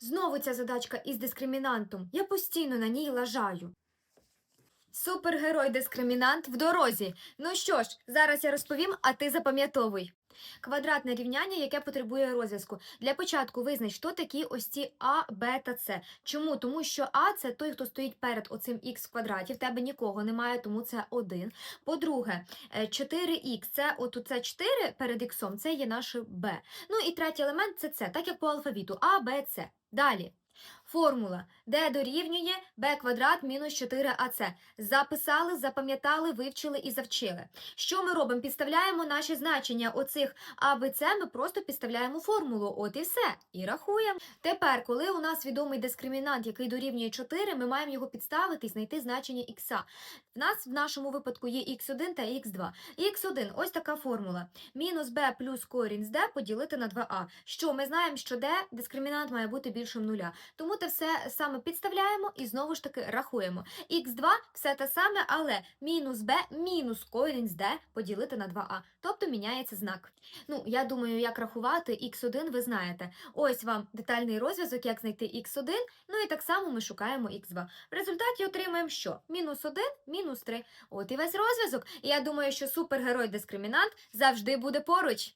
Знову ця задачка із дискримінантом. Я постійно на ній лажаю. Супергерой-дискримінант в дорозі. Ну що ж, зараз я розповім, а ти запам'ятовуй. Квадратне рівняння, яке потребує розв'язку. Для початку визнач, що такі ось ці А, Б та С. Чому? Тому що А це той, хто стоїть перед оцим х в квадраті. В тебе нікого немає, тому це 1. По-друге, е, 4х це от це 4 перед х, це є наше Б. Ну і третій елемент це С, так як по алфавіту А, Б, С. Далі. Формула d дорівнює b квадрат мінус 4ac. Записали, запам'ятали, вивчили і завчили. Що ми робимо? Підставляємо наші значення оцих А, Б, С, ми просто підставляємо формулу. От і все. І рахуємо. Тепер, коли у нас відомий дискримінант, який дорівнює 4, ми маємо його підставити і знайти значення х. В нас в нашому випадку є х1 та х2. х1 ось така формула. Мінус b плюс корінь з d поділити на 2а. Що ми знаємо, що d дискримінант має бути більшим нуля. Тому те все саме підставляємо і знову ж таки рахуємо. х2 все те саме, але мінус b мінус корінь з d поділити на 2а. Тобто міняється знак. Ну, я думаю, як рахувати х1 ви знаєте. Ось вам детальний розв'язок, як знайти х1, ну і так само ми шукаємо х2. В результаті отримаємо що? Мінус 1, мінус 3. От і весь розв'язок. І я думаю, що супергерой-дискримінант завжди буде поруч.